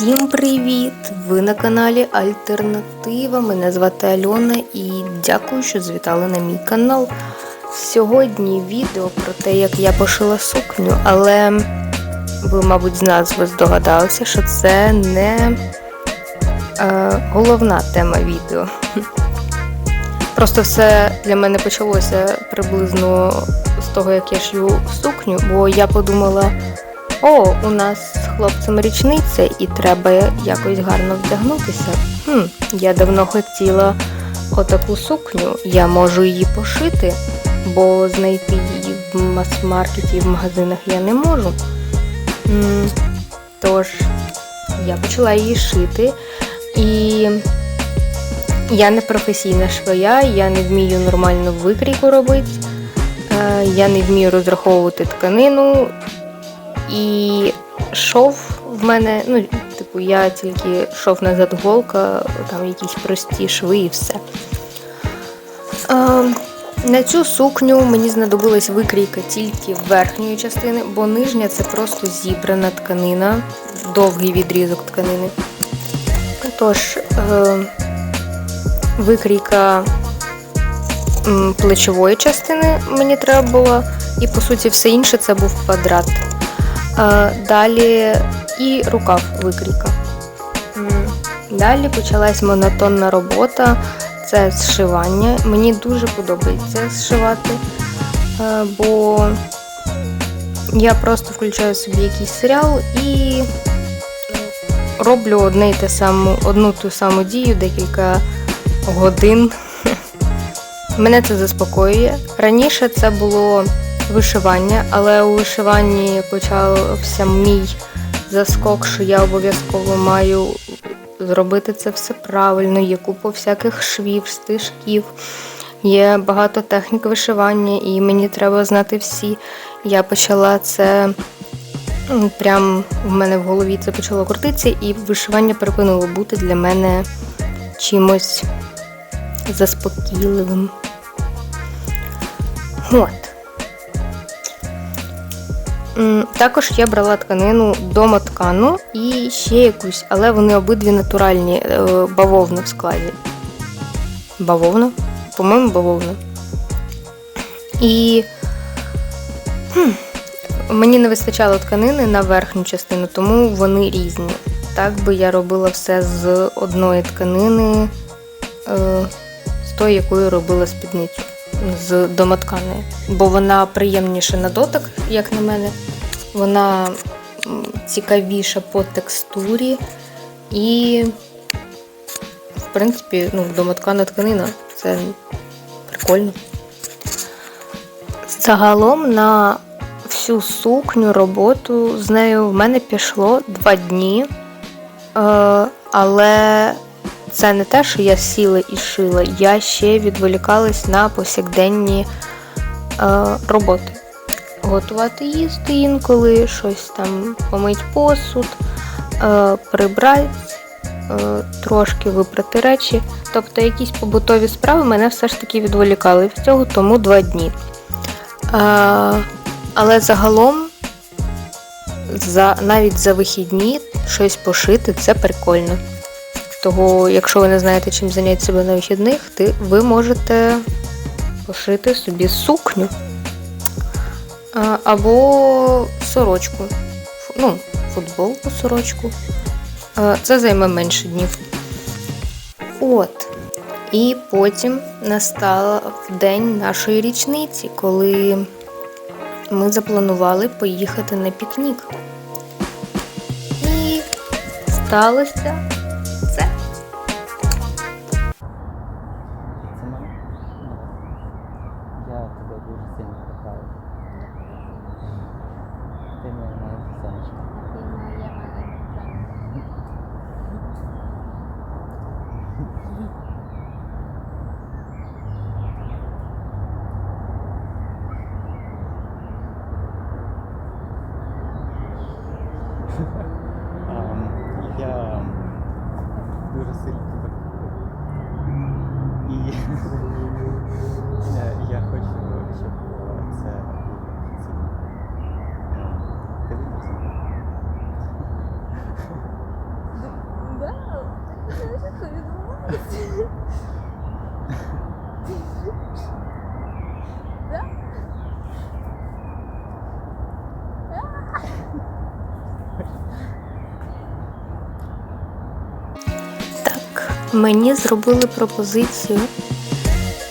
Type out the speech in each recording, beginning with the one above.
Всім привіт! Ви на каналі Альтернатива. Мене звати Альона і дякую, що звітали на мій канал. Сьогодні відео про те, як я пошила сукню, але ви, мабуть, з назви здогадалися, що це не е, головна тема відео. Просто все для мене почалося приблизно з того, як я шью сукню, бо я подумала. О, у нас з хлопцем річниця і треба якось гарно вдягнутися. Хм, я давно хотіла отаку сукню, я можу її пошити, бо знайти її в мас-маркеті в магазинах я не можу. Тож, я почала її шити, і я не професійна швея, я не вмію нормально викрійку робити, е, я не вмію розраховувати тканину. І шов в мене, ну, типу, я тільки шов назад голка, там якісь прості шви і все. Е, на цю сукню мені знадобилась викрійка тільки верхньої частини, бо нижня це просто зібрана тканина, довгий відрізок тканини. Тож, е, викрійка плечової частини мені треба було, і по суті все інше це був квадрат. Далі і рукав викрійка. Далі почалась монотонна робота, це зшивання. Мені дуже подобається зшивати, бо я просто включаю собі якийсь серіал і роблю одне й те саму, одну ту саму дію декілька годин. Мене це заспокоює. Раніше це було вишивання, але у вишиванні почався мій заскок, що я обов'язково маю зробити це все правильно. Є купа всяких швів, стежків, є багато технік вишивання, і мені треба знати всі. Я почала це прям в мене в голові це почало крутитися, і вишивання припинило бути для мене чимось заспокійливим. От. Також я брала тканину домоткану і ще якусь, але вони обидві натуральні, е, бавовна в складі. Бавовна? По-моєму, бавовна. І хм, мені не вистачало тканини на верхню частину, тому вони різні. Так би я робила все з одної тканини, е, з тої, якою робила спідницю з домотканою, бо вона приємніша на дотик, як на мене. Вона цікавіша по текстурі і, в принципі, ну, домоткана тканина. Це прикольно. Загалом на всю сукню роботу з нею в мене пішло два дні. Е, але це не те, що я сіла і шила, я ще відволікалась на повсякденні е, роботи. Готувати їсти інколи, щось там помить посуд, е, прибрати, е, трошки випрати речі. Тобто якісь побутові справи мене все ж таки відволікали від цього, тому два дні. Е, але загалом, за, навіть за вихідні щось пошити це прикольно. Того, якщо ви не знаєте, чим зайняти себе на вихідних, ти, ви можете пошити собі сукню або сорочку. Ну, футболку, сорочку. Це займе менше днів. От. І потім настав день нашої річниці, коли ми запланували поїхати на пікнік. І сталося дуже сильно кохаю. Ти моя маленька сонечко. Ам, Я дуже сильно Так, мені зробили пропозицію.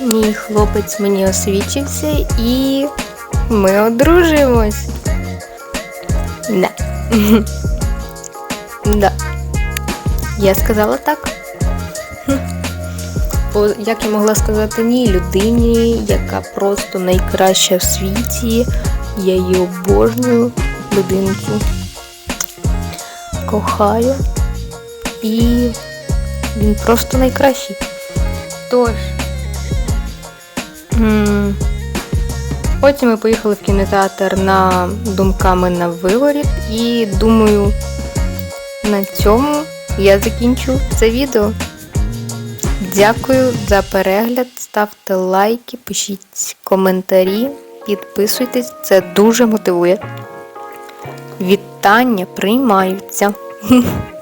Мій хлопець мені освічився і ми одружуємось. Да. да. Я сказала так. Бо як я могла сказати ні людині, яка просто найкраща в світі, я її обожнюю, людину цю кохаю. І він просто найкращий. Тож. Потім ми поїхали в кінотеатр на думками на виворіт і думаю, на цьому я закінчу це відео. Дякую за перегляд, ставте лайки, пишіть коментарі, підписуйтесь, це дуже мотивує. Вітання приймаються.